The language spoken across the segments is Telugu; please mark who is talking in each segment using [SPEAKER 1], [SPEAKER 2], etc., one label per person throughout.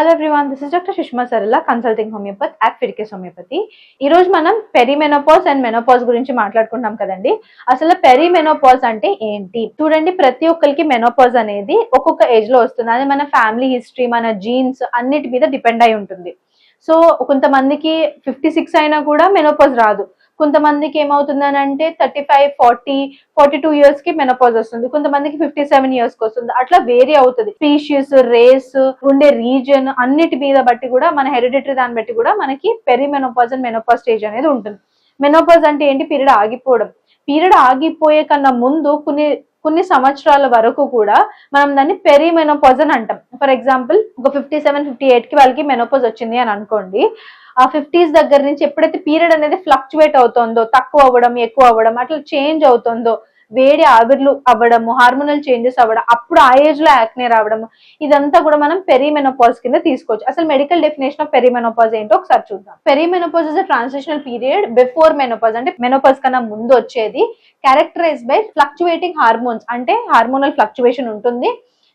[SPEAKER 1] Hello everyone this is doctor Sushma Sarala consulting homeopathy at Fidicus homeopathy ఈ రోజు మనం పెరిమెనోపాజ్ అండ్ మెనోపాజ్ గురించి మాట్లాడుకుంటాం కదండి. అసలు పెరిమెనోపాజ్ అంటే ఏంటి? చూడండి ప్రతి ఒక్కరికి మెనోపాజ్ అనేది ఒక్కొక్క ఏజ్లో వస్తుంది. అది మన ఫ్యామిలీ హిస్టరీ మన జీన్స్ అన్నిటి మీద డిపెండ్ అయి ఉంటుంది. సో కొంతమందికి ఫిఫ్టీ సిక్స్ అయినా కూడా మెనోపాజ్ రాదు. కొంతమందికి ఏమవుతుందని అంటే thirty five forty forty two ఇయర్స్కి మెనపాజ్ వస్తుంది. కొంతమందికి ఫిఫ్టీ సెవెన్ ఇయర్స్కి వస్తుంది. అట్లా వేరీ అవుతుంది. స్పీషియస్ రేస్ ఉండే రీజన్ అన్నిటి మీద బట్టి కూడా మన హెరిడిటరీ దాన్ని బట్టి కూడా మనకి perimenopause and menopause stage అనేది ఉంటుంది. మెనోపాజ్ అంటే ఏంటి? పీరియడ్ ఆగిపోవడం. పీరియడ్ ఆగిపోయే కన్నా ముందు కొన్ని కొన్ని సంవత్సరాల వరకు కూడా మనం దాన్ని పెరి మెనోపాజ్ అని అంటాం. ఫర్ ఎగ్జాంపుల్ ఒక ఫిఫ్టీ సెవెన్ ఫిఫ్టీ ఎయిట్కి వాళ్ళకి మెనోపాజ్ వచ్చింది అని అనుకోండి. ఆ ఫిఫ్టీస్ దగ్గర నుంచి ఎప్పుడైతే పీరియడ్ అనేది ఫ్లక్చువేట్ అవుతుందో తక్కువ అవ్వడం ఎక్కువ అవ్వడం అట్లా చేంజ్ అవుతుందో వేడి ఆవిర్లు అవ్వడము హార్మోనల్ చేంజెస్ అవ్వడం అప్పుడు ఆ ఏజ్లో యాక్నే రావడము ఇదంతా కూడా మనం పెరిమెనోపాజ్ కింద తీసుకోవచ్చు. అసలు మెడికల్ డెఫినేషన్ ఆఫ్ పెరిమెనోపాజ్ ఏంటో ఒకసారి చూద్దాం. Perimenopause is transitional period before menopause అంటే మెనోపాజ్ కన్నా ముందు వచ్చేది క్యారెక్టరైజ్ బై ఫ్లక్చువేటింగ్ హార్మోన్స్ అంటే హార్మోనల్ ఫ్లక్చువేషన్ ఉంటుంది.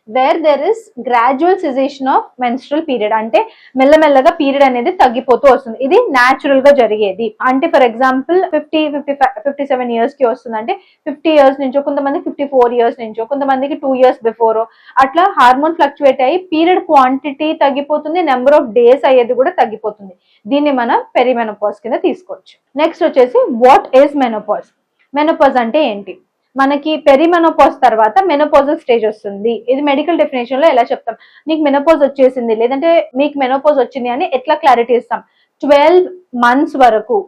[SPEAKER 1] Where there is gradual cessation of menstrual period అంటే మెల్లమెల్లగా పీరియడ్ అనేది తగ్గిపోతూ వస్తుంది. ఇది న్యాచురల్గా జరిగేది. అంటే for example fifty fifty fifty seven ఇయర్స్కి వస్తుంది అంటే ఫిఫ్టీ ఇయర్స్ నుంచో కొంతమంది ఫిఫ్టీ ఫోర్ ఇయర్స్ నుంచో కొంతమందికి టూ ఇయర్స్ బిఫోర్ అట్లా హార్మోన్ ఫ్లక్చువేట్ అయ్యి పీరియడ్ క్వాంటిటీ తగ్గిపోతుంది నెంబర్ ఆఫ్ డేస్ అయ్యేది కూడా తగ్గిపోతుంది. దీన్ని మనం పెరిమెనోపాజ్ కింద తీసుకోవచ్చు. నెక్స్ట్ వచ్చేసి వాట్ ఈస్ మెనోపాజ్ మెనోపాజ్ అంటే ఏంటి? మనకి పెరిమెనోపోజ్ తర్వాత మెనోపోజల్ స్టేజ్ వస్తుంది. ఇది మెడికల్ డెఫినేషన్లో ఎలా చెప్తాం? నీకు మెనోపోజ్ వచ్చేసింది లేదంటే మీకు మెనోపోజ్ వచ్చింది అని ఎట్లా క్లారిటీ ఇస్తాం? ట్వెల్వ్ మంత్స్ వరకు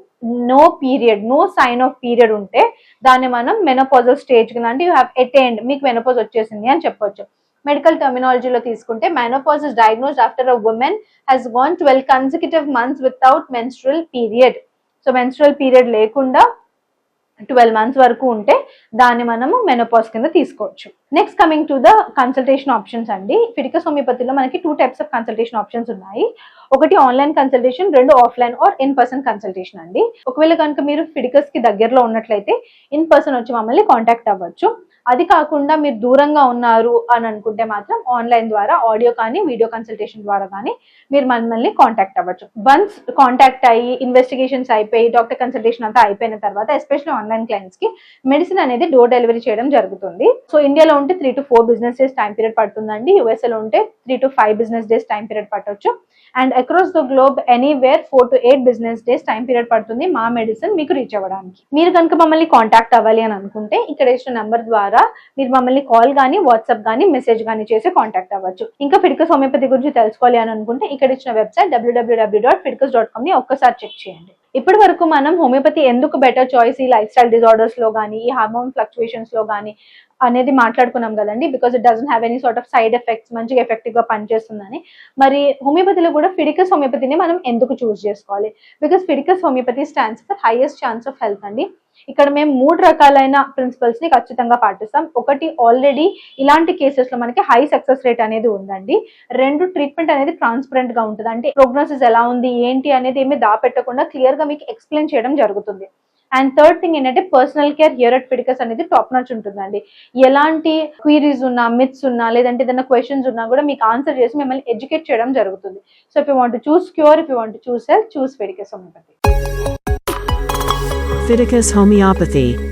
[SPEAKER 1] no period no sign of period ఉంటే దాన్ని మనం మెనోపోజల్ స్టేజ్ అంటే యూ హ్యావ్ అటెండ్ మీకు మెనోపోజ్ వచ్చేసింది అని చెప్పొచ్చు. మెడికల్ టర్మినాలజీలో తీసుకుంటే menopause is diagnosed after a woman has gone twelve consecutive months without menstrual period so menstrual period లేకుండా ట్వెల్వ్ మంత్స్ వరకు ఉంటే దాన్ని మనము మెనోపాస్ కింద తీసుకోవచ్చు. Next coming to the consultation options అండి. ఫిడికస్ హోమియోపతిలో మనకి two types of consultation options ఉన్నాయి. ఒకటి ఆన్లైన్ కన్సల్టేషన్ రెండు offline or in person consultation అండి. ఒకవేళ కనుక మీరు ఫిడికస్కి దగ్గరలో ఉన్నట్లయితే ఇన్ పర్సన్ వచ్చి మమ్మల్ని కాంటాక్ట్ అవ్వచ్చు. అది కాకుండా మీరు దూరంగా ఉన్నారు అని అనుకుంటే మాత్రం ఆన్లైన్ ద్వారా ఆడియో కానీ వీడియో కన్సల్టేషన్ ద్వారా కానీ మీరు మమ్మల్ని కాంటాక్ట్ అవ్వచ్చు. వన్స్ కాంటాక్ట్ అయ్యి ఇన్వెస్టిగేషన్స్ అయిపోయి డాక్టర్ కన్సల్టేషన్ అంతా అయిపోయిన తర్వాత ఎస్పెషల్లీ ఆన్లైన్ క్లయింట్స్కి మెడిసిన్ అనేది డోర్ డెలివరీ చేయడం జరుగుతుంది. సో ఇండియాలో ఉంటే three to four business days time period పడుతుందండి. యూఎస్ఏలో ఉంటే three to five business days time period పట్టొచ్చు. And across the globe anywhere four to eight business days time period పడుతుంది మా మెడిసిన్ మీకు రీచ్ అవ్వడానికి. మీరు కనుక మమ్మల్ని కాంటాక్ట్ అవ్వాలి అని అనుకుంటే ఇక్కడ ఇచ్చిన నెంబర్ ద్వారా మీరు మమ్మల్ని కాల్ కానీ వాట్సాప్ కానీ మెసేజ్ కానీ చేసి కాంటాక్ట్ అవ్వచ్చు. ఇంకా ఫిడికస్ హోమియోపతి గురించి తెలుసుకోవాలి అని అనుకుంటే ఇక్కడ ఇచ్చిన website W W W dot Fidicus dot కామ్ని ఒక్కసారి చెక్ చేయండి. ఇప్పటి వరకు మనం హోమియోపతి ఎందుకు బెటర్ చాయిస్ ఈ లైఫ్ స్టైల్ డిజార్డర్స్లో కానీ ఈ హార్మోన్ ఫ్లక్చువేషన్స్లో కానీ అనేది మాట్లాడుకున్నాం కదండి? Because it doesn't have any sort of side effects మంచిగా ఎఫెక్టివ్గా పనిచేస్తుందని. మరి హోమియోపతిలో కూడా ఫిడికస్ హోమియోపతిని మనం ఎందుకు చూస్ చేసుకోవాలి? Because Fidicus homeopathy stands for highest chance of health అండి. ఇక్కడ మేము మూడు రకాలైన ప్రిన్సిపల్స్ని ఖచ్చితంగా పాటిస్తాం. ఒకటి ఆల్రెడీ ఇలాంటి కేసెస్లో మనకి హై సక్సెస్ రేట్ అనేది ఉందండి. రెండు ట్రీట్మెంట్ అనేది ట్రాన్స్పరెంట్గా ఉంటుంది. అంటే ప్రోగ్నోసిస్ ఎలా ఉంది ఏంటి అనేది ఏమి దాపెట్టకుండా క్లియర్గా మీకు ఎక్స్ప్లెయిన్ చేయడం జరుగుతుంది. అండ్ థర్డ్ థింగ్ ఏంటంటే పర్సనల్ కేర్ హియర్ అట్ అనేది టాప్ నాచ్ ఉంటుందండి. ఎలాంటి క్వీరీస్ ఉన్నా మిత్స్ ఉన్నా లేదంటే ఏదైనా క్వశ్చన్స్ ఉన్నా కూడా మీకు ఆన్సర్ చేసి మిమ్మల్ని ఎడ్యుకేట్ చేయడం జరుగుతుంది. So if you want choose cure if you want choose health choose పిడికస్ ఉంటుంది
[SPEAKER 2] Pharmaceuticus Homeopathy.